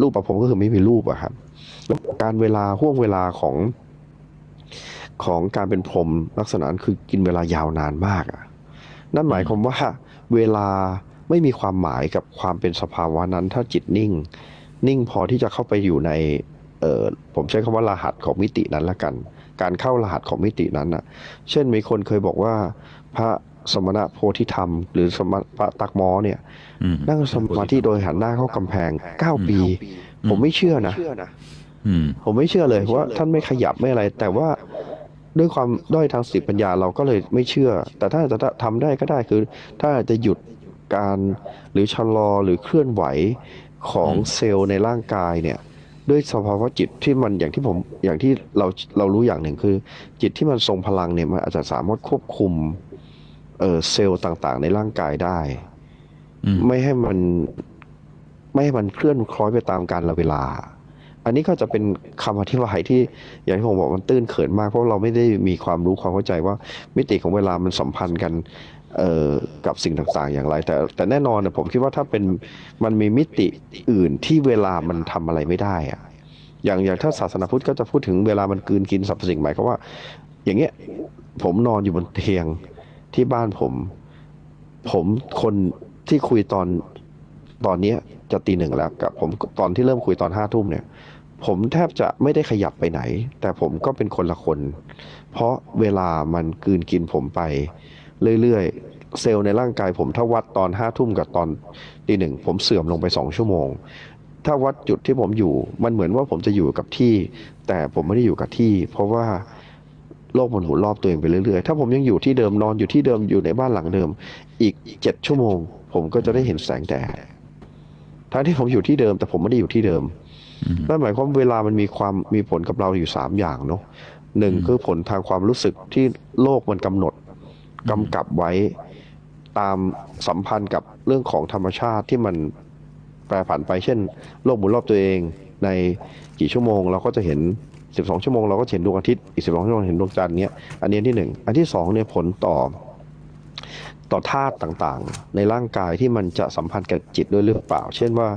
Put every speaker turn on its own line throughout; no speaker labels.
รูปประพรมก็คือไม่มีรูปอะครับแล้วการเวลาห่วงเวลาของของการเป็นพรมลักษณะนั้นคือกินเวลายาวนานมากอะนั่นหมายความว่าเวลาไม่มีความหมายกับความเป็นสภาวะนั้น ถ้าจิตนิ่ง นิ่งพอที่จะเข้าไปอยู่ในเออผมใช้คำว่ารหัสของมิตินั้นละกัน การเข้ารหัสของมิตินั้นอะเช่นมีคนเคยบอกว่า พระ สมณะโพธิธรรม หรือสมณะพระตักมอเนี่ย
อืม
นั่งสมาธิโดยหันหน้าเข้ากำแพง9ปี ผมไม่เชื่อนะ
อืม
ผมไม่เชื่อเลยว่าท่านไม่ขยับไม่อะไร แต่ว่าด้วยความด้อยทางสติปัญญาเราก็เลยไม่เชื่อ แต่ถ้าจะทำได้ก็ได้คือ ถ้าจะหยุดการหรือชะลอหรือเคลื่อนไหวของ
อืม
เซลล์ในร่างกายเนี่ย ด้วยสภาวะจิตที่มันอย่างที่ผมอย่างที่เราเรารู้อย่างหนึ่งคือ จิตที่มันทรงพลังเนี่ยมันอาจจะสามารถควบคุม เออเซลล์ต่างๆ ในร่างกายได้
อืม
ไม่ให้มันไม่ให้มันเคลื่อนคล้อยไปตามกาลเวลา อันนี้ก็จะเป็นคำอธิบายที่อย่างที่ผมบอกมันตื้นเขินมากเพราะเราไม่ได้มีความรู้ความเข้าใจว่ามิติของเวลามันสัมพันธ์กันเอ่อกับสิ่งต่างๆอย่างไร แต่แต่แน่นอนนะผมคิดว่าถ้าเป็นมันมีมิติอื่นที่เวลามันทำอะไรไม่ได้อะอย่างอย่างถ้าศาสนาพุทธก็จะพูดถึงเวลามันกลืนกินสรรพสิ่งหมายความว่า อย่างเงี้ยผมนอนอยู่บนเตียง ที่บ้านผม ผมคนที่คุยตอนตอนนี้จะตีหนึ่งแล้วกับผมตอนที่เริ่มคุยตอนห้าทุ่มเนี่ย ผมแทบจะไม่ได้ขยับไปไหน แต่ผมก็เป็นคนละคน เพราะเวลามันกืนกินผมไปเรื่อยๆ เซลล์ในร่างกายผมถ้าวัดตอนห้าทุ่มกับตอนตีหนึ่งผมเสื่อมลงไปสองชั่วโมง ถ้าวัดจุดที่ผมอยู่มันเหมือนว่าผมจะอยู่กับที่ แต่ผมไม่ได้อยู่กับที่ เพราะว่า โลกมันหมุนรอบตัวเองไปเรื่อยๆ ถ้าผมยังอยู่ที่เดิมนอนอยู่ที่เดิมอยู่ในบ้านหลังเดิม อีกเจ็ดชั่วโมง ผมก็จะได้เห็นแสงแดดทั้งที่ผมอยู่ที่เดิม แต่ผมไม่ได้อยู่ที่เดิม
อืม
นั่นหมายความว่าเวลามันมีความมีผลกับเราอยู่สามอย่างเนาะหนึ่งคือผลทางความรู้สึกที่โลกมันกำหนดกำกับไว้ตามสัมพันธ์กับเรื่องของธรรมชาติที่มันแปรผันไปเช่น โลกหมุนรอบตัวเองในกี่ชั่วโมง เราก็จะเห็น 12 ชั่วโมงเราก็เห็นดวงอาทิตย์อีก 12 ชั่วโมงเห็นดวงจันทร์เนี้ยอันนี้อันที่หนึ่งอันที่สองเนี่ยผลต่อต่อธาตุต่างๆ ในร่างกายที่มันจะสัมพันธ์กับจิตด้วยหรือเปล่า เช่นว่า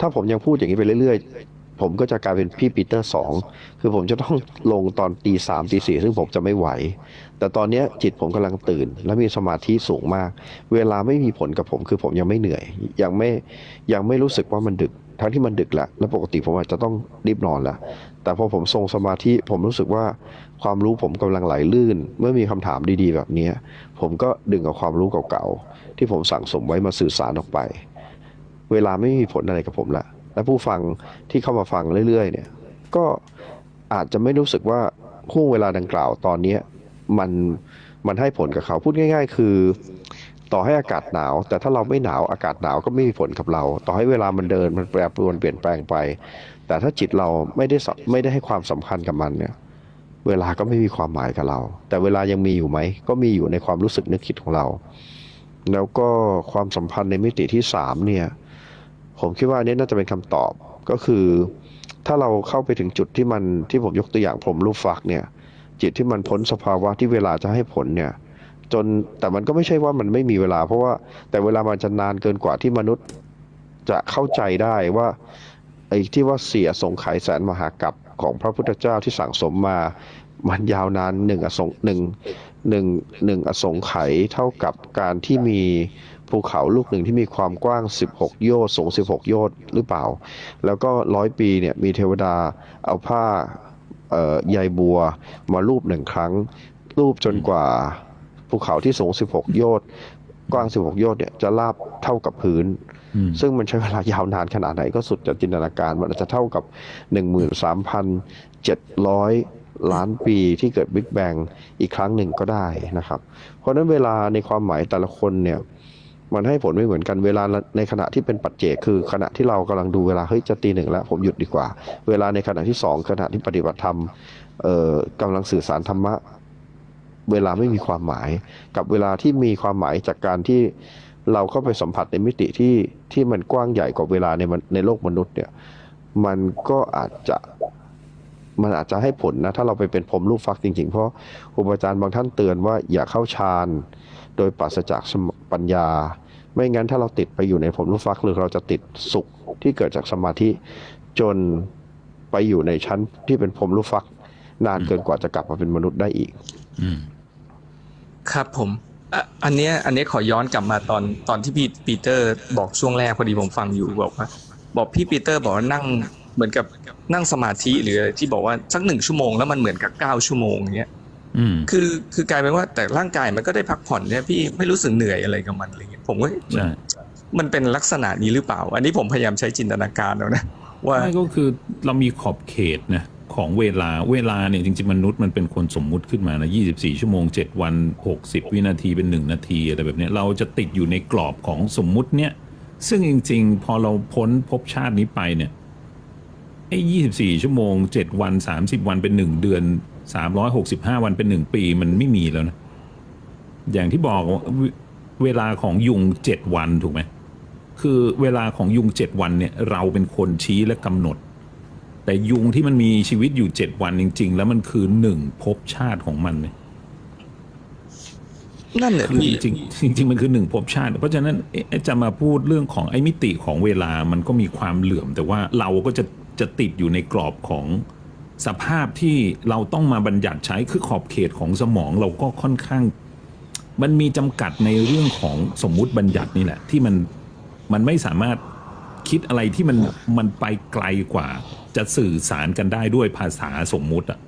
ถ้าผมยังพูดอย่างนี้ไปเรื่อยๆ ผมก็จะกลายเป็นพี่ปีเตอร์สองคือผมจะต้องลงตอนตีสามตีสี่ซึ่งผมจะไม่ไหว แต่ตอนนี้จิตผมกำลังตื่น และมีสมาธิสูงมาก เวลาไม่มีผลกับผมคือผมยังไม่เหนื่อย ยังไม่ยังไม่รู้สึกว่ามันดึก ทั้งที่มันดึกแล้วแล้วปกติผมอาจจะต้องรีบนอนแล้วแต่พอผมทรงสมาธิผมรู้สึกว่าความรู้ผมกำลังไหลลื่น เมื่อมีคำถามดี ๆ แบบนี้ผมก็ดึงเอาความรู้เก่าๆที่ผมสั่งสมไว้มาสื่อสารออกไป เวลาไม่มีผลอะไรกับผมละและผู้ฟังที่เข้ามาฟังเรื่อย ๆ เนี่ย ก็อาจจะไม่รู้สึกว่าห่วงเวลาดังกล่าวตอนนี้มันมันให้ผลกับเขาพูดง่าย ๆ คือ ต่อให้อากาศหนาว แต่ถ้าเราไม่หนาวอากาศหนาวก็ไม่มีผลกับเรา ต่อให้เวลามันเดินมันแปรปรวนเปลี่ยนแปลงไป แต่ถ้าจิตเราไม่ได้ไม่ได้ให้ความสำคัญกับมันเนี่ย เวลาก็ไม่มีความหมายกับเรา แต่เวลายังมีอยู่ไหมก็มีอยู่ในความรู้สึกนึกคิดของเรา แล้วก็ความสัมพันธ์ในมิติที่สามเนี่ยผมคิดว่าอันนี้น่าจะเป็นคำตอบก็คือ ถ้าเราเข้าไปถึงจุดที่มันที่ผมยกตัวอย่างผมรูปฟักเนี่ยจิตที่มันพ้นสภาวะที่เวลาจะให้ผลเนี่ย จนแต่มันก็ไม่ใช่ว่ามันไม่มีเวลา เพราะว่าแต่เวลามันจะนานเกินกว่าที่มนุษย์จะเข้าใจได้ว่าไอ้ที่ว่าเสียสงไขยแสนมหากัปของพระพุทธเจ้าที่สั่งสมมา มันยาวนานหนึ่งอสงหนึ่งหนึ่งหนึ่งอสงไขยเท่ากับการที่มีภูเขาลูกหนึ่งที่มีความกว้าง 16 โยชน์สูง 16 โยชน์หรือเปล่า แล้วก็ร้อยปีเนี่ยมีเทวดาเอาผ้าใยบัวมารูปหนึ่งครั้ง รูปจนกว่า ภูเขาที่สูง 16 โยชน์กว้าง 16 โยชน์เนี่ยจะราบเท่ากับพื้น
อืม
ซึ่งมันใช้เวลายาวนานขนาดไหนก็สุดจะจินตนาการ มันอาจจะเท่ากับ 13,700 ล้านปีที่เกิดบิ๊กแบงอีกครั้งหนึ่งก็ได้นะครับ เพราะฉะนั้นเวลาในความหมายแต่ละคนเนี่ยมันให้ผลไม่เหมือนกันเวลาในขณะที่เป็นปัจเจกคือขณะที่เรากำลังดูเวลาเฮ้ยจะตีหนึ่งแล้วผมหยุดดีกว่า เวลาในขณะที่สองขณะที่ปฏิบัติธรรมเอ่อกำลังสื่อสารธรรมะ เวลาไม่มีความหมาย กับเวลาที่มีความหมายจากการที่เราเข้าไปสัมผัสในมิติที่ที่มันกว้างใหญ่กว่าเวลาในในโลกมนุษย์เนี่ย มันก็อาจจะมันอาจจะให้ผลนะ ถ้าเราไปเป็นผมรูปฟักจริงๆ เพราะครูบาอาจารย์บางท่านเตือนว่าอย่าเข้าฌานโดยปราศจากปัญญา ไม่งั้นถ้าเราติดไปอยู่ในผมรูปฟักหรือเราจะติดสุขที่เกิดจากสมาธิจนไปอยู่ในชั้นที่เป็นผมรูปฟัก นานเกินกว่าจะกลับมาเป็นมนุษย์ได้อีก
อื
ครับผมอะอันเนี้ยอันเนี้ยขอย้อนกลับมาตอนตอนที่พี่ปีเตอร์บอกช่วงแรกพอดีผมฟังอยู่บอกว่าบอกพี่ปีเตอร์บอกว่านั่งเหมือนกับนั่งสมาธิหรืออะไรที่บอกว่าสักหนึ่งชั่วโมงแล้วมันเหมือนกับเก้าชั่วโมงเนี้ย
อืม
คือคือกลายเป็นว่าแต่ร่างกายมันก็ได้พักผ่อนเนี่ยพี่ไม่รู้สึกเหนื่อยอะไรกับมันอะไรเงี้ยผมว่า
ใช่
มันเป็นลักษณะนี้หรือเปล่า อันนี้ผมพยายามใช้จินตนาการแล้วนะว่า
ไม่ก็คือเรามีขอบเขตนะ ของเวลาเวลาเนี่ยจริงๆมนุษย์มันเป็นคนสมมุติขึ้นมานะ 24 ชั่วโมง 7 วัน 60 วินาทีเป็น 1 นาทีอะไรแบบนี้เราจะติดอยู่ในกรอบของสมมุติเนี่ย ซึ่งจริง ๆ พอเราพ้นภพชาตินี้ไปเนี่ยไอ้24 ชั่วโมง 7 วัน 30 วันเป็น 1 เดือน 365 วันเป็น 1 ปีมันไม่มีแล้วนะ อย่างที่บอกเวเวลาของยุง 7 วันถูกไหมคือเวลาของยุงเจ็ดวันเนี่ยเราเป็นคนชี้และกำหนด แต่ยุงที่มันมีชีวิตอยู่เจ็ดวันจริง ๆ แล้วมันคือหนึ่งภพชาติของมันเนี่ย
นั่นแหละ
คือ
พี่
จริงๆจริงๆมันคือหนึ่งภพชาติ เพราะฉะนั้นเอ๊ะจะมาพูดเรื่องของไอ้มิติของเวลามันก็มีความเหลื่อม แต่ว่าเราก็จะจะติดอยู่ในกรอบของสภาพที่เราต้องมาบัญญัติใช้คือขอบเขตของสมองเราก็ค่อนข้าง มันมีจำกัดในเรื่องของสมมุติบัญญัตินี่แหละ ที่มันมันไม่สามารถคิดอะไรที่มันมันไปไกลกว่า จะสื่อสารกันได้ด้วยภาษาสมมุติอะ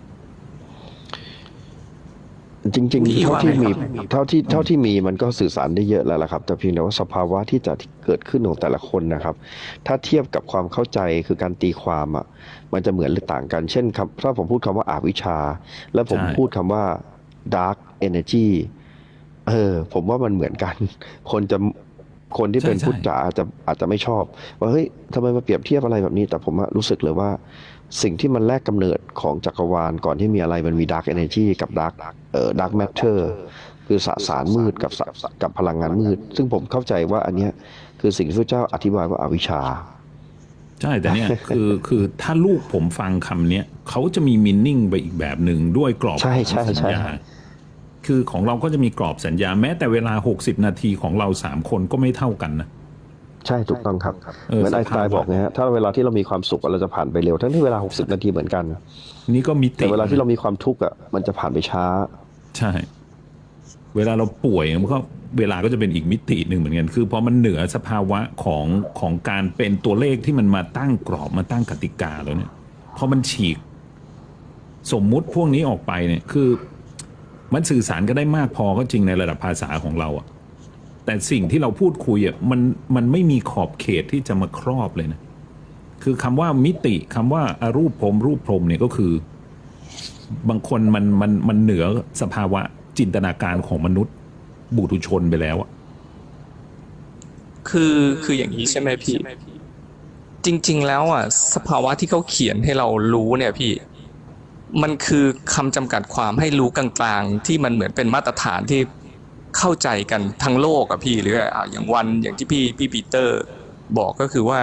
จริง
พี่
ๆเท่า
ว่า
ที่
ไง
มี
ครับ
เท่าที่เท่าที่มีมันก็สื่อสารได้เยอะแล้วล่ะครับ แต่เพียงแต่ว่าสภาวะที่จะเกิดขึ้นของแต่ละคนนะครับ ถ้าเทียบกับความเข้าใจคือการตีความอะมันจะเหมือนหรือต่างกัน เช่นครับถ้าผมพูดคำว่าอาวิชชาแล้วผม
ใช่
พูดคำว่า dark energy เออผมว่ามันเหมือนกัน คนจะ คนที่เป็น
ใช่ใช่
พุทธจ๋าอาจจะอาจจะไม่ชอบ ว่าเฮ้ยทำไมมาเปรียบเทียบอะไรแบบนี้ แต่ผมอะรู้สึกเลยว่าสิ่งที่มันแรกกำเนิดของจักรวาลก่อนที่มีอะไรมันมี dark energy กับ dark เอ่อ dark matter คือสสารมืดกับสกับพลังงานมืด ซึ่งผมเข้าใจว่าอันเนี้ยคือสิ่งที่พระเจ้าอธิบายว่าอาวิชชา
ใช่แต่เนี่ยคือคือถ้าลูกผมฟังคำเนี้ยเขาจะมีมินนิ่งไปอีกแบบหนึ่งด้วยกรอบ
ใช่
ของ
ใช่
สัญ
ใช่
ญา คือของเราก็จะมีกรอบสัญญาแม้แต่เวลา 60 นาทีของเราสามคนก็ไม่เท่ากันนะ
ใช่ถูกต้องครับ
เออ
เหมือนไอน์สไตน์
สภาพ
บอกนะฮะถ้าเวลาที่เรามีความสุขอะเราจะผ่านไปเร็ว ทั้งที่เวลา 60 นาทีเหมือนกัน
นี่ก็มิติ
แต่เวลาที่เรามีความทุกข์อะมันจะผ่านไปช้า
ใช่ เวลาเราป่วยมันก็เวลาก็จะเป็นอีกมิติหนึ่งเหมือนกัน คือพอมันเหนือสภาวะของของการเป็นตัวเลขที่มันมาตั้งกรอบมาตั้งกติกาแล้วเนี่ยพอมันฉีก สมมุติพวกนี้ออกไปเนี่ยคือ มันสื่อสารก็ได้มากพอก็จริงในระดับภาษาของเราอะแต่สิ่งที่เราพูดคุยอะมันมันไม่มีขอบเขตที่จะมาครอบเลยนะ คือคำว่ามิติคำว่าอารูปพรมรูปพรมเนี่ยก็คือ บางคนมันมันมันเหนือสภาวะจินตนาการของมนุษย์บุตุชนไปแล้วอะ
คือคืออย่างนี้ใช่ไหมพี่ จริง ๆ แล้วอะ สภาวะที่เขาเขียนให้เรารู้เนี่ยพี่ มันคือคำจำกัดความให้รู้กลางๆ ที่มันเหมือนเป็นมาตรฐานที่เข้าใจกันทั้งโลกอะพี่หรืออย่างวันอย่างที่พี่พี่ปีเตอร์ บอกก็คือว่า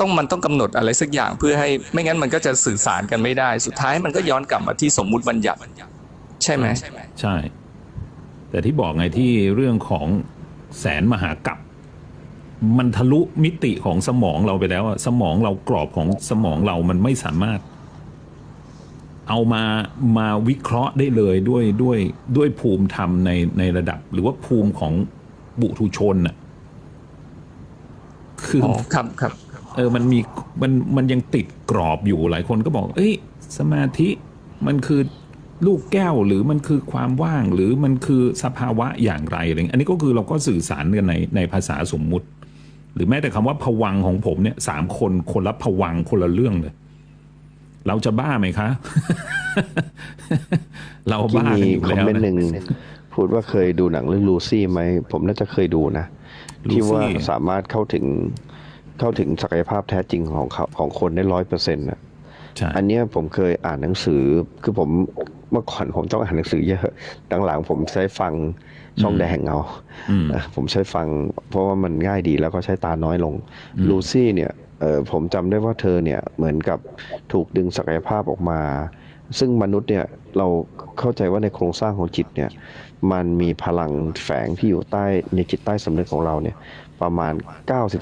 ต้องมันต้องกำหนดอะไรสักอย่างเพื่อให้ไม่งั้นมันก็จะสื่อสารกันไม่ได้ สุดท้ายมันก็ย้อนกลับมาที่สมมุติบัญญัติ ใช่ไหม
ใช่ แต่ที่บอกไงที่เรื่องของแสนมหากับมันทะลุมิติของสมองเราไปแล้วสมองเรากรอบของสมองเรามันไม่สามารถ เอามามาวิเคราะห์ได้เลยด้วยด้วยด้วยภูมิธรรมในในระดับ หรือว่าภูมิของบุตุชนน่ะคืออ
อ๋อครับครับ
เออมันมีมันมันยังติดกรอบอยู่หลายคนก็บอก เอ้ย สมาธิมันคือลูกแก้วหรือมันคือความว่างหรือมันคือสภาวะอย่างไรอะไรเงี้ยอันนี้ก็คือเราก็สื่อสารกันในในภาษาสมมุติ หรือแม้แต่คำว่าผวังค์ของผมเนี่ยสามคนคนละผวังค์คนละเรื่องเลย เราจะบ้าไหมคะ เรา
ที่
บ้ากัน
มี
อยู่
คอม
แล้ว
เมนต์ห
นะ
นึ่งพูดว่าเคยดูหนังเรื่องลูซี่ไหม ผมน่าจะเคยดูนะ
ลูซี่
ที่ว่าสามารถเข้าถึงเข้าถึงศักยภาพแท้จริงของเขาของคนได้ร้อยเปอร์เซ็นต์นะ
ใช่
อันเนี้ยผมเคยอ่านหนังสือ คือผมเมื่อก่อนผมต้องอ่านหนังสือเยอะหลังๆผมใช้ฟังช่องแดงเอา
อืม
เออผมใช้ฟัง เพราะว่ามันง่ายดีแล้วก็ใช้ตาน้อยลงลูซี่เนี่ย เออผมจำได้ว่าเธอเนี่ยเหมือนกับถูกดึงศักยภาพออกมา ซึ่งมนุษย์เนี่ยเราเข้าใจว่าในโครงสร้างของจิตเนี่ยมันมีพลังแฝงที่อยู่ใต้ในจิตใต้สำนึกของเราเนี่ยประมาณ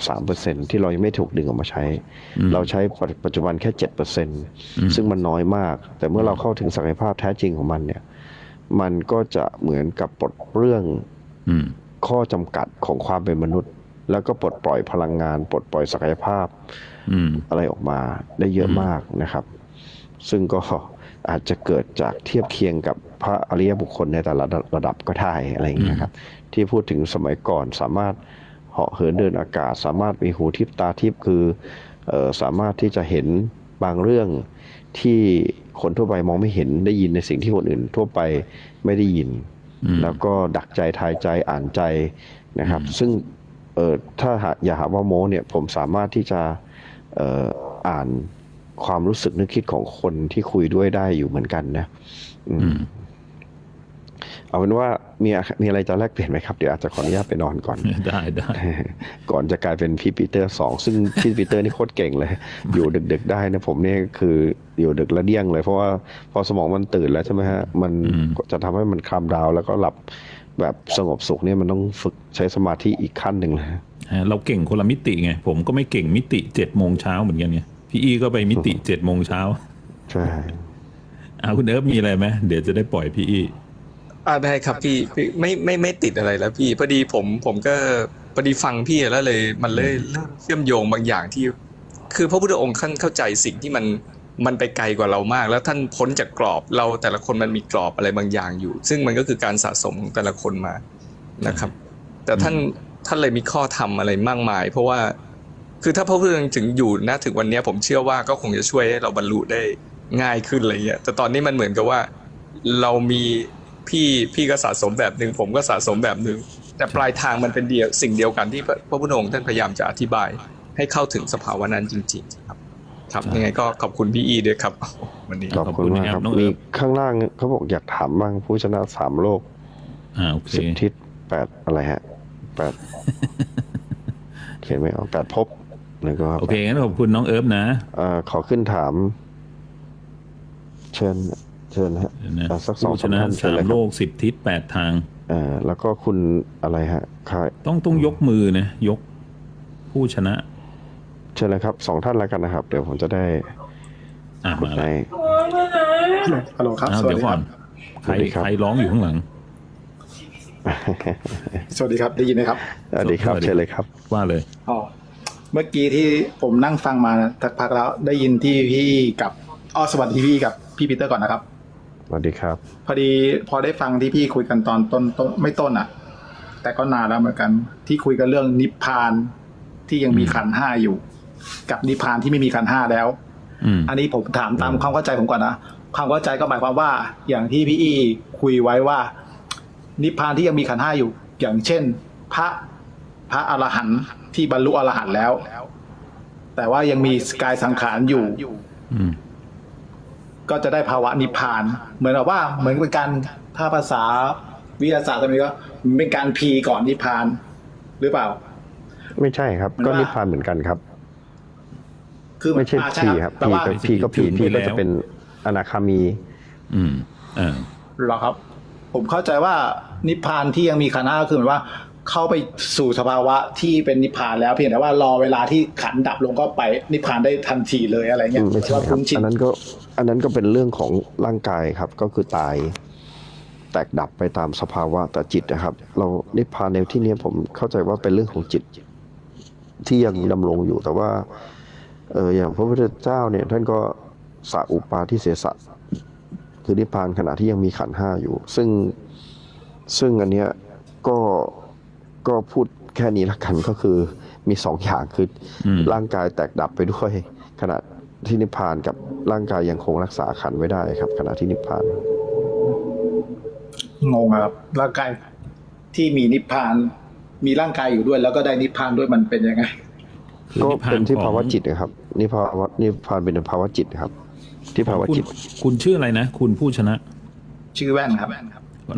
93%ที่เรายังไม่ถูกดึงออกมาใช้ เราใช้ปัจจุบันแค่ 7%ซึ่งมันน้อยมาก แต่เมื่อเราเข้าถึงศักยภาพแท้จริงของมันเนี่ยมันก็จะเหมือนกับปลดเรื่อง
อืม
ข้อจำกัดของความเป็นมนุษย์ แล้วก็ปลดปล่อยพลังงาน ปลดปล่อยศักยภาพ
อืม
อะไรออกมาได้เยอะมากนะครับ ซึ่งก็อาจจะเกิดจากเทียบเคียงกับพระอริยบุคคลในแต่ละระดับก็ได้อะไรอย่างเงี้ยครับ ที่พูดถึงสมัยก่อนสามารถเหาะเหินเดินอากาศ สามารถมีหูทิพตาทิพคือเออสามารถที่จะเห็นบางเรื่องที่คนทั่วไปมองไม่เห็นได้ยินในสิ่งที่คนอื่นทั่วไปไม่ได้ยิน แล้วก็ดักใจทายใจอ่านใจนะครับ ซึ่ง เออถ้าหาอย่าหาว่าโม้เนี่ยผมสามารถที่จะเอ่ออ่านความรู้สึกนึกคิดของคนที่คุยด้วยได้อยู่เหมือนกันนะอืมเอาเป็นว่ามีมีอะไรจะแลกเปลี่ยนไหมครับ เดี๋ยวอาจจะขออนุญาตไปนอนก่อน
ได้ได้
ก่อนจะกลายเป็นพี่ปีเตอร์สองซึ่งพี่ปีเตอร์นี่โคตรเก่งเลย อยู่ดึก ๆ ได้นะผมเนี่ยคืออยู่ดึกและเดี้ยงเลย เพราะว่าพอสมองมันตื่นแล้วใช่ไหมฮะ มันจะทำให้มันคลามดาวน์แล้วก็หลับ แบบสงบสุขเนี่ยมันต้องฝึกใช้สมาธิอีกขั้นหนึ่งเลย
ฮะเราเก่งคนละมิติไง ผมก็ไม่เก่งมิติเจ็ดโมงเช้าเหมือนกันไงพี่อีก็ไปมิติเจ็ดโมงเช้า
ใช่
อ่าคุณเอิร์ฟมีอะไรไหมเดี๋ยวจะได้ปล่อยพี่อี
อ่าได้ครับพี่พี่ไม่ไม่ไม่ติดอะไรแล้วพี่พอดีผมผมก็พอดีฟังพี่แล้วเลย มันเลยเริ่มเชื่อมโยงบางอย่างที่ คือพระพุทธองค์ท่านเข้าใจสิ่งที่มัน มันไปไกลกว่าเรามาก แล้วท่านพ้นจากกรอบเราแต่ละคนมันมีกรอบอะไรบางอย่างอยู่ ซึ่งมันก็คือการสะสมของแต่ละคนมานะครับ แต่ท่านท่านเลยมีข้อธรรมอะไรมากมาย เพราะว่าคือถ้าพระพุทธองค์ถึงอยู่นะถึงวันเนี้ยผมเชื่อว่าก็คงจะช่วยให้เราบรรลุได้ง่ายขึ้นอะไรเงี้ยแต่ตอนนี้มันเหมือนกับว่า เรามีพี่พี่ก็สะสมแบบหนึ่งผมก็สะสมแบบหนึ่งแต่ปลายทางมันเป็นเดียวสิ่งเดียวกันที่พระพระพุทธองค์ท่านพยายามจะอธิบาย ให้เข้าถึงสภาวะนั้นจริง ๆ ครับครับยังไงก็ขอบคุณพี่อีด้วยครับวันนี้
ขอบคุณมากครับมีข้างล่างเขาบอกอยากถามบ้างผู้ชนะสามโลก
อ่าโอเค
สิบทิศแปดอะไรฮะแปดเขียนไม่ออกแปดภพแล้วก็
โอเคงั้นขอบคุณน้องเอิร์ฟนะ
เอ่อขอขึ้นถาม เชิญเชิญฮะ
เดี๋ยวนะ
อะสักสอง
ผู้ช
สาม
นะ
ท่านเชิญ
สา
เลย
ม
ค
โล
รับ
กสิบทิศแปดทาง
เอ่อแล้วก็คุณอะไรฮะใคร
ต้องต้องยกมือนะยกผู้ชนะ
เชิญเลยครับสองท่านแล้วกันนะครับ เดี๋ยวผมจะได้
อ่าก
ด
มา
ใน
แล้ว
ฮัลโหลครับ
อ้าว
สวัส
เดี๋ยว
ดีค
ก่อ
รั
น
บ
ใคร
สวัสดีครับ
ใครร้องอยู่ข้างหลัง
สวัสดีครับ ได้ยินไหมครับ
สวัสดีครับ
สวัสดี
เชิญเลยครับ
ว่าเลย
อ๋อ เมื่อกี้ที่ผมนั่งฟังมาสักพักแล้ว ได้ยินที่พี่กับอ้อสวัสดีพี่กับพี่ปีเตอร์ก่อนนะครับ
สวัสดีครับ
พอดีพอได้ฟังที่พี่คุยกันตอนต้นต้นไม่ต้นอะ แต่ก็นานแล้วเหมือนกัน ที่คุยกันเรื่องนิพพานที่ยังมีขันธ์ห้าอยู่ กับนิพพานที่ไม่มีขันธ์ห้าแล้ว
อืม
อันนี้ผมถามตามความเข้าใจผมก่อนนะความเข้าใจก็หมายความว่า อย่างที่พี่อีคุยไว้ว่า นิพพานที่ยังมีขันธ์ห้าอยู่ อย่างเช่น พระพระอรหันต์ที่บรรลุอรหันต์แล้ว แต่ว่ายังมีกายสังขารอยู่
อืม
ก็จะได้ภาวะนิพพาน เหมือนกับว่า เหมือนเป็นการถ้าภาษาวิทยาศาสตร์ตรงนี้ก็เป็นการพีก่อนนิพพานหรือเปล่า
ไม่ใช่ครับ
มัน
ก็
ว่านิ
นิพพานเหมือนกันครับ
คือ
ไม่ใช่
อ่า
พีครับ
แปล
พี
ว่า
ก็พีก็พี
ถึง
พี
ไป
ก็
แล้ว
จะเป็นอนาคามี
อืมเออ
เหรอครับ ผมเข้าใจว่านิพพานที่ยังมีขันธ์ห้าก็คือหมายว่าเข้าไปสู่สภาวะที่เป็นนิพพานแล้วเพียงแต่ว่ารอเวลาที่ขันธ์ดับลงก็ไปนิพพานได้ทันทีเลยอะไรเงี้ย
ไม่ใช่
ว่า
ครับ
คุ้นชิน
อันนั้นก็อันนั้นก็เป็นเรื่องของร่างกายครับ ก็คือตายแตกดับไปตามสภาวะแต่จิตนะครับ เรานิพพานในที่นี้ผมเข้าใจว่าเป็นเรื่องของจิต ที่ยังดำรงอยู่แต่ว่า เอออย่างพระพุทธเจ้าเนี่ยท่านก็สะอุปาทิเสสะคือนิพพานขณะที่ยังมีขันธ์ห้าอยู่ ซึ่งซึ่งอันเนี้ยก็ก็พูดแค่นี้ละกันก็คือมีสองอย่างคืออ
ม
ร่างกายแตกดับไปด้วยขณะที่นิพพานกับร่างกายยังคงรักษาขันธ์ไว้ได้ครับ ขณะที่นิพพาน
งงอะครับร่างกายที่มีนิพพาน มีร่างกายอยู่ด้วย แล้วก็ได้นิพพานด้วยมันเป็นยังไง
คือ
ก็
นิพพาน
เป็นที่
ของ
ภาวะจิตนะครับนิพพาวะนิพพานเป็นภาวะจิตครับ ที่ภาวะ
คุณ
จิต
คุณชื่ออะไรนะ คุณผู้ชนะ
ชื่อแว่นครับ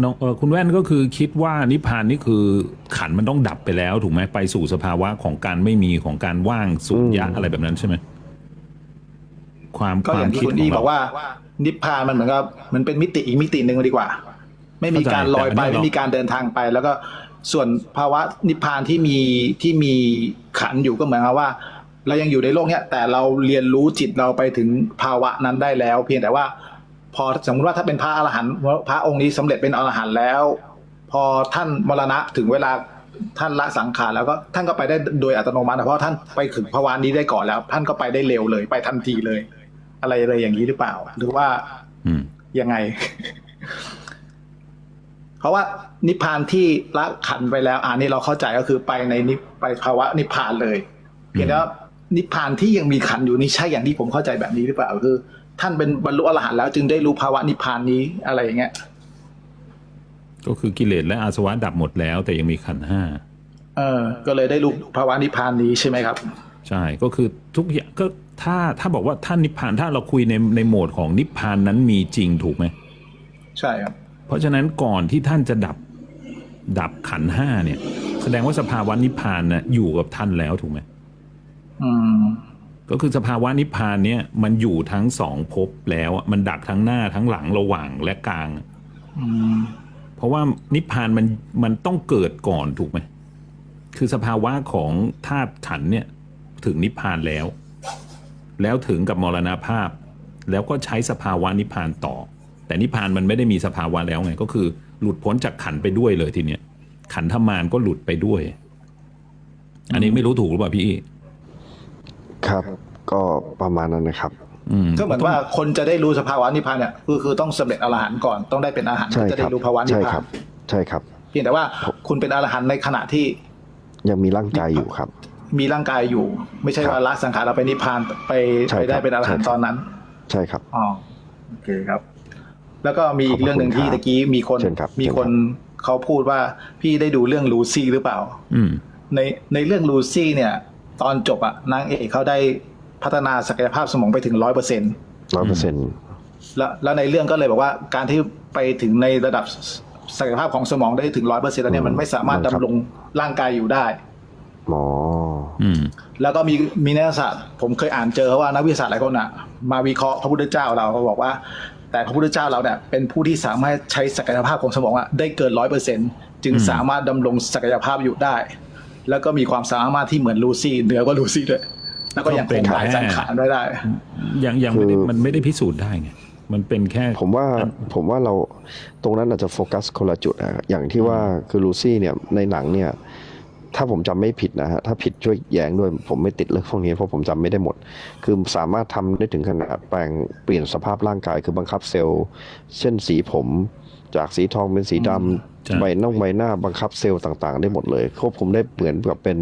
น้องเออคุณแว่นก็คือคิดว่านิพพานนี่คือขันธ์มันต้องดับไปแล้วถูกไหมไปสู่สภาวะของการไม่มีของการว่างสุญญะ
อืม
อะไรแบบนั้นใช่ไหมความ
ก็
ค
อ
วาม
ย่างที่
คิด
คุณ
ข
อี
อง
บ
เรา
อกว่า นิพพานมันเหมือนกับมันเป็นมิติอีกมิติหนึ่งดีกว่า ไม่มีการลอยไป
เข้าใจแต่อันนี้เรา
ไม่มีการเดินทางไป แล้วก็ ส่วนภาวะนิพพานที่มีที่มีขันอยู่ก็เหมือนกับว่า เรายังอยู่ในโลกเนี้ยแต่เราเรียนรู้จิตเราไปถึงภาวะนั้นได้แล้ว เพียงแต่ว่า พอสมมติว่าถ้าเป็นพระอรหันต์พระองค์นี้สำเร็จเป็นอรหันต์แล้ว พอท่านมรณะถึงเวลาท่านละสังขารแล้วก็ท่านก็ไปได้โดยอัตโนมัตินะเพราะท่านไปถึงภาวะนี้ได้ก่อนแล้ว ท่านก็ไปได้เร็วเลยไปทันทีเลย อะไรอะไรอย่างนี้หรือเปล่า หรือว่า
อืม
ยังไง เพราะว่านิพพานที่ละขันไปแล้วอ่านี่เราเข้าใจก็คือไปในนิพไปภาวะนิพพานเลยเพียงแต่ว่านิพพานที่ยังมีขันอยู่นี่ใช่อย่างที่ผมเข้าใจแบบนี้หรือเปล่าคือ ท่านเป็นบรรลุอรหันต์แล้วจึงได้รู้ภาวะนิพพานนี้อะไรอย่างเงี้ย
ก็คือกิเลสและอาสวะดับหมดแล้ว แต่ยังมีขันธ์ห้า
เออ ก็เลยได้รู้ภาวะนิพพานนี้ใช่ไหมครับ
ใช่ก็คือทุกอย่างก็ถ้าถ้าบอกว่าท่านนิพพานถ้าเราคุยในในโหมดของนิพพานนั้นมีจริงถูกไหม
ใช่ครับ
เพราะฉะนั้นก่อนที่ท่านจะดับดับขันธ์ห้าเนี่ย แสดงว่าสภาวะนิพพานนะอยู่กับท่านแล้วถูกไหม
อืม
ก็คือสภาวะนิพพานเนี่ยมันอยู่ทั้งสองภพแล้วอะมันดับทั้งหน้าทั้งหลังระหว่างและกลาง
อืม
เพราะว่านิพพานมันมันต้องเกิดก่อนถูกไหมคือสภาวะของธาตุขันธ์เนี่ยถึงนิพพานแล้ว แล้วถึงกับมรณภาพ แล้วก็ใช้สภาวะนิพพานต่อ แต่นิพพานมันไม่ได้มีสภาวะแล้วไง ก็คือหลุดพ้นจากขันธ์ไปด้วยเลยทีเนี้ยขันธมารก็หลุดไปด้วย อันนี้ไม่รู้ถูกหรือเปล่าพี่
ครับ ก็ประมาณนั้นนะครับ
อืม
ก็เหมือนว่าคนจะได้รู้สภาวะนิพพานเนี่ยคือคือต้องสำเร็จอรหันต์ก่อนต้องได้เป็นอรหันต์
ใช่
จะ
ค
ได้
รับ
รู้ภาวะนิพ
ใช่
พา
ครั
น
บใช่ครับ
เพียงแต่ว่าคุณเป็นอรหันต์ในขณะที่
ยังมีร่างกายอยู่ครับ
มีร่างกายอยู่ ไม่ใช่
ครับ
ว่าละสังขารเราไปนิพพานไป
ใช่
ไปได้
ครับ
เป็นอรหันต์
ใช่ครับ
ตอนนั้น
ใช่ครับ
อ๋อโอเคครับ แล้วก็มีอีก
ขอบพระ
เรื่องหนึ่งที่
คุณครับ
ตะกี้มีคน
เชิญครับ
มี
เชิญ
คนเขาพูดว่าพี่ได้ดูเรื่องลูซี่หรือเปล่า
อืม
ในในเรื่องลูซี่เนี่ย ตอนจบอะนางเอกเขาได้พัฒนาศักยภาพสมองไปถึงร้อยเปอร์เซ็นต์
ร้อยเปอร์เซ็นต์
แล้วแล้วในเรื่องก็เลยบอกว่าการที่ไปถึงในระดับศักยภาพของสมองได้ถึงร้อยเปอร์เซ็นต์แล้วเนี่ยมันไม่สามารถดำรงร่างกายอยู่ได้
หมอ
อืม
แล้วก็มีมีนักศาสตร์ผมเคยอ่านเจอว่านักวิทยาศาสตร์หลายคนอะมาวิเคราะห์พระพุทธเจ้าเราเขาบอกว่า แต่พระพุทธเจ้าเราเนี่ยเป็นผู้ที่สามารถใช้ศักยภาพของสมองอะได้เกินร้อยเปอร์เซ็นจึง
อืม
สามารถดำรงศักยภาพอยู่ได้ แล้วก็มีความสามารถที่เหมือนลูซี่เหนือกว่าลูซี่ด้วยแล้วก็ยังคงหายสังขารได้ได้
ยังยังไม่ได้
คือ
มันไม่ได้พิสูจน์ได้ไงมันเป็นแค่
ผมว่าผมว่าเราตรงนั้นอาจจะโฟกัสคนละจุดอะอย่างที่ว่าคือลูซี่เนี่ยในหนังเนี่ย ถ้าผมจำไม่ผิดนะฮะถ้าผิดช่วยแย้งด้วยผมไม่ติดเรื่องพวกนี้เพราะผมจำไม่ได้หมด คือสามารถทำได้ถึงขนาดแปลงเปลี่ยนสภาพร่างกายคือบังคับเซลล์ เช่นสีผมจากสีทองเป็นสีด
ใช่ำ
ใบหน้าใบหน้าบังคับเซลล์ต่างๆ ได้หมดเลย ควบคุมได้เหมือนกับเป็น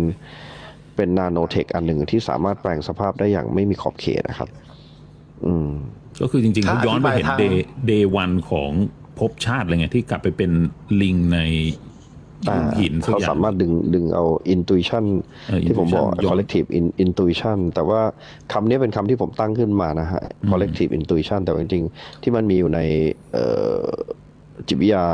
เป็นนาโนเทคอันหนึ่งที่สามารถแปลงสภาพได้อย่างไม่มีขอบเขตนะครับ อืม
ก็คือจริงๆ
ถ้า
เขาย้อนไปเห็น
อธิบายทาง
เดย์เดย์วันของภพชาติเลยไงที่กลับไปเป็นลิงใน
อ่า
หินสัก
เขา
อย่า
สางมารถดึงดึงเอา intuition
เออ
ที่ผมบอก
intuition ย้อน
collective in- intuition แต่ว่าคำนี้เป็นคำที่ผมตั้งขึ้นมานะฮะ collective intuition แต่ว่าจริงๆ ที่มันมีอยู่ในเอ่อจิตวิทยา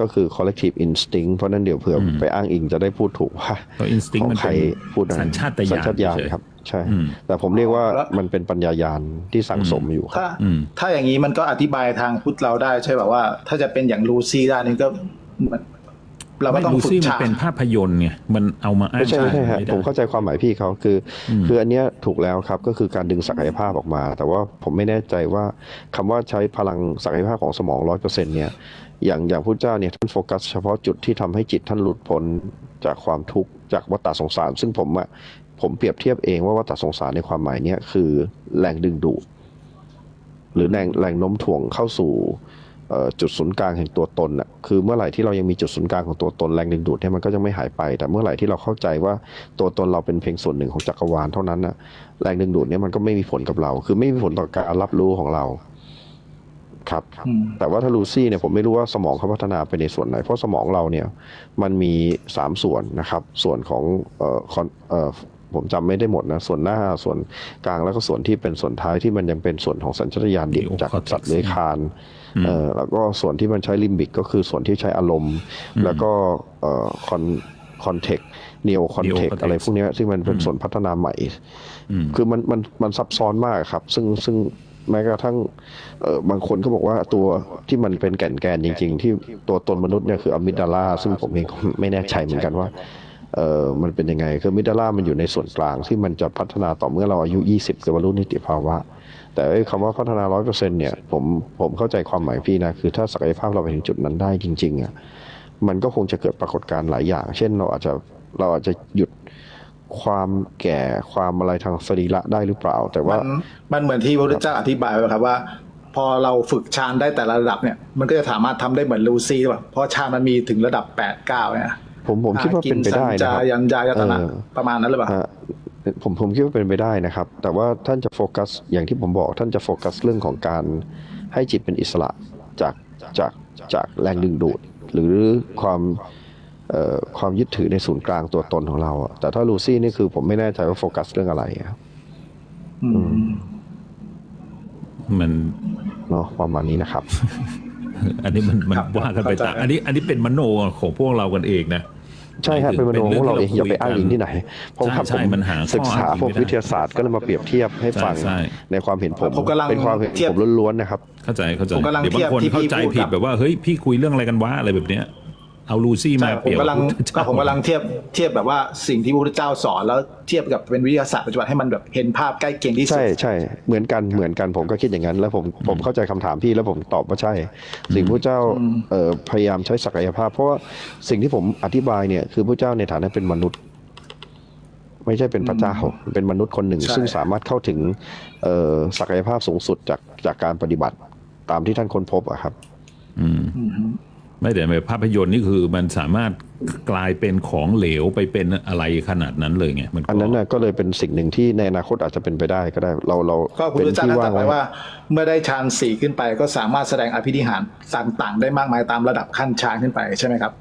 ก็คือ collective instinct เพราะนั้นเดี๋ยวเผื่ออไปอ้างอิงจะได้พูดถูกว่า
เพราะอินสติ้ง
ของ
มัน
ใคร
เป็น
พูดอะไร
สัญชาตญาณ
สัญชาตญาณ
เฉยๆ
ครับ ใช่
อืม
แต่ผมเรียกว่า
แล้ว
มันเป็นปัญญายาณที่สั่งสมอยู่ครับ
ถ้า
อืม
ถ้าอย่างนี้มันก็อธิบายทางพุทธเราได้ใช่แบบว่า ถ้าจะเป็นอย่างลูซี่ได้นี่ก็มัน เราก็
ไม่
ต้อง
ลู
ฝึ
ซี่
ก
มัน
ฉาก
เป็นภาพยนตร์ไงมันเอามาอ้าง
ไม่ใช่ไม่ใช่ฮะ
ไม่ได้
ผมเข้าใจความหมายพี่เขาคืออ
ม
คืออันเนี้ยถูกแล้วครับก็คือการดึงศักยภาพออกมา แต่ว่าผมไม่แน่ใจว่าคำว่าใช้พลังศักยภาพของสมองร้อยเปอร์เซ็นเนี่ยอย่างอย่างพุทธเจ้าเนี่ยท่านโฟกัสเฉพาะจุดที่ทำให้จิตท่านหลุดพ้นจากความทุกข์จากวัฏฏะสงสาร ซึ่งผมอะผมเปรียบเทียบเองว่าวัฏฏะสงสารในความหมายเนี้ยคือแรงดึงดูดหรือแรงแรงโน้มถ่วงเข้าสู่เอ่อ จุดศูนย์กลางแห่งตัวตนน่ะคือเมื่อไหร่ที่เรายังมีจุดศูนย์กลางของตัวตนแรงดึงดูดเนี่ยมันก็จะไม่หายไป แต่เมื่อไหร่ที่เราเข้าใจว่าตัวตนเราเป็นเพียงส่วนหนึ่งของจักรวาลเท่านั้นน่ะแรงดึงดูดเนี่ยมันก็ไม่มีผลกับเรา คือไม่มีผลต่อการรับรู้ของเราครับ
อืม
แต่ว่าถ้าลูซี่เนี่ยผมไม่รู้ว่าสมองเขาพัฒนาไปในส่วนไหน เพราะสมองเราเนี่ยมันมีสามส่วนนะครับ ส่วนของเอ่อคอนเอ่อผมจำไม่ได้หมดนะ ส่วนหน้าส่วนกลางแล้วก็ส่วนที่เป็นส่วนท้ายที่มันยังเป็นส่วนของสัญชาตญาณดิบจากสัตว์เลื้อยคลานเอ่อ แล้วก็ส่วนที่มันใช้ลิมบิกก็คือส่วนที่ใช้อารมณ์ แล้วก็คอนคอนเทก neo cortex
Neocortex
อะไรพวกเนี้ยที่มันเป็นส่วนพัฒนาใหม่
อืม
คือมันมันมันซับซ้อนมากครับ ซึ่งซึ่งแม้กระทั่งเออบางคนก็บอกว่าตัวที่มันเป็นแก่นแกนจริง ๆ ที่ตัวตนมนุษย์เนี่ยคืออะมิดาลาซึ่งผมเองก็ไม่แน่ใจเหมือนกันว่าเออมันเป็นยังไง คืออะมิดาลามันอยู่ในส่วนกลางที่มันจะพัฒนาต่อเมื่อเราอายุ 20คือบรรลุนิติภาวะ แต่คำว่าพัฒนาร้อยเปอร์เซ็นเนี่ยผมผมเข้าใจความหมายพี่นะคือถ้าศักยภาพเราไปถึงจุดนั้นได้จริงๆอะมันก็คงจะเกิดปรากฏการณ์หลายอย่าง เช่นเราอาจจะเราอาจจะหยุดความแก่ความอะไรทางสรีระได้หรือเปล่า แต่ว่า
มันเหมือนที่พระพุทธเจ้าอธิบายไว้ครับว่า พอเราฝึกฌานได้แต่ละระดับเนี่ยมันก็จะสามารถทำได้เหมือนลูซี่แบบเพราะฌานมันมีถึงระดับแปดเก้าเนี่ย
ผมผมคิดว่าเป็นไปได้
อากิ
นะ
สัญ
ค
จา
รับ
ยัญญายตนะ
เออ
ประมาณนั้นหรือเปล่า
ฮะผมผมคิดว่าเป็นไปได้นะครับ แต่ว่าท่านจะโฟกัสอย่างที่ผมบอกท่านจะโฟกัสเรื่องของการให้จิตเป็นอิสระจากจากจากแรงดึงดูด หรือความเอ่อความยึดถือในศูนย์กลางตัวตนของเราอะแต่ถ้าลูซี่นี่คือผมไม่แน่ใจว่าโฟกัสเรื่องอะไรครับ
อืม
มัน
เนาะประมาณนี้นะครับ
อันนี้มันมัน
ครับ
ว่ากันไป
เข้าใจ
ต่างอันนี้อันนี้เป็นมโนของพวกเรากันเองนะ
ใช่ครับเป็นมโนของเราเองอย่าไปอ้างอิงที่ไหนผม
ใช่
ครับ
ใช่
ผม
มันหาข้อ
ศึกษา
อ้างอิง
พวก
ไม่ได้
วิทยาศาสตร์ก็เลยมาเปรียบเทียบให้ฟัง
ใช่ใช่
ในความเห็นผม
ผมกำลัง
เป็นความเห็น
เทียบ
ผมล้วนๆนะครับ
เข้าใจเข้าใจ
ผมกำลัง
เดี๋ยวบางคน
เทียบที่
เข้าใจ
พี่พูด
ผิด
กับ
แบบว่าเฮ้ยพี่คุยเรื่องอะไรกันวะอะไรแบบเนี้ย เอาลูซี่มา
ใช่
เป
ผม
รียบ
กำลัง
กับพุทธเจ้า
ก็ผมกำลังเทียบเทียบแบบว่าสิ่งที่พระพุทธเจ้าสอนแล้วเทียบกับเป็นวิทยาศาสตร์ปัจจุบันให้มันแบบเห็นภาพใกล้เคียงที่สุด
ใช่ใช่เหมือนกันเหมือนกันผมก็คิดอย่างนั้น แล้วผมผมเข้าใจคำถามพี่แล้วผมตอบว่าใช่ สิ่งพระเจ้าเอ่อพยายามใช้ศักยภาพ เพราะว่าสิ่งที่ผมอธิบายเนี่ยคือพระเจ้าในฐานะเป็นมนุษย์ไม่ใช่เป็นพระเจ้าเป็นมนุษย์คนหนึ่ง
ใช่
ซึ่งสามารถเข้าถึงเอ่อศักยภาพสูงสุดจากจากการปฏิบัติตามที่ท่านค้นพบอะครับ
อืม
อืม
ไม่แต่แบบภาพยนตร์นี่คือมันสามารถกลายเป็นของเหลวไปเป็นอะไรขนาดนั้นเลยไงมันก็
อันนั้นน่ะก็เลยเป็นสิ่งหนึ่งที่ในอนาคตอาจจะเป็นไปได้ก็ได้เราเรา
ก็พระพุท
เป็
ธ
น
เจ้า
ที่
ท่านต
ว่า
รั
ง
สไว้
ไว้
ว่า เมื่อได้ฌานสี่ขึ้นไป ก็สามารถแสดงอภินิหารต่างๆ ได้มากมายตามระดับขั้นฌานขึ้นไปใช่ไหมครับ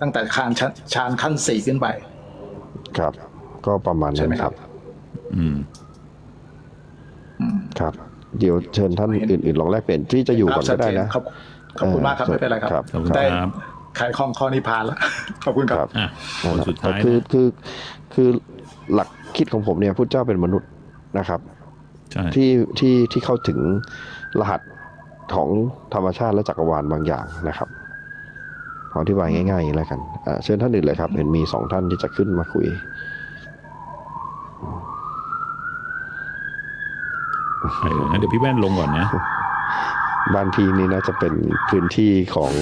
ตั้งแต่ฌานชั้นฌานขั้นสี่ขึ้นไป
ครับ ก็ประมาณ
ใช่
นั้น
ไหม
ค
ครั
รับ
บ
อืม
ครับ เดี๋ยวเชิญท่านอื่นๆลองแลกเปลี่ยนที่จะอยู่ก่อนก็ได้นะ
ขอบขอบคุณมากครับ
เออ
ไม่เป็นไรครับ
ครับ
ขอบคุณ
ได้
ครับ
ไขข้องข้อนิพพานแล้วขอบคุณครับ
ครับ
อะคนสุดท้าย
คือ
นะ
คือคือหลักคิดของผมเนี่ยพุทธเจ้าเป็นมนุษย์นะครับ
ใช่
ที่ที่ที่เข้าถึงรหัสของธรรมชาติและจักรวาลบางอย่างนะครับขออธิบายง่ายๆแล้วกันอ่าเชิญท่านอื่นเลยครับ เห็นมีสองท่านที่จะขึ้นมาคุย
เอองั้นเดี๋ยวพี่แว่นลงก่อนนะ
บ้านพี่นี่น่าจะเป็นพื้นที่ของ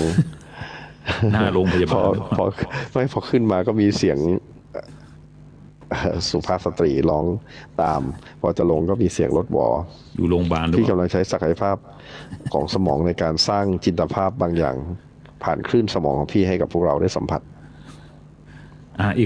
หน้าโรงพยา
พ
บา
อ
ล
พอไม่พอขึ้นมาก็มีเสียงเอ่อสุภาพสตรีร้องตาม พอจะลงก็มีเสียงรถวอ
อยู่โรงพยาบาลหรือ
พี่
เป
กำ
ล่า
ลังใช้ศักยภาพของสมองในการสร้างจินตภาพบางอย่าง ผ่านคลื่นสมองของพี่ให้กับพวกเราได้สัมผัส
อะอีก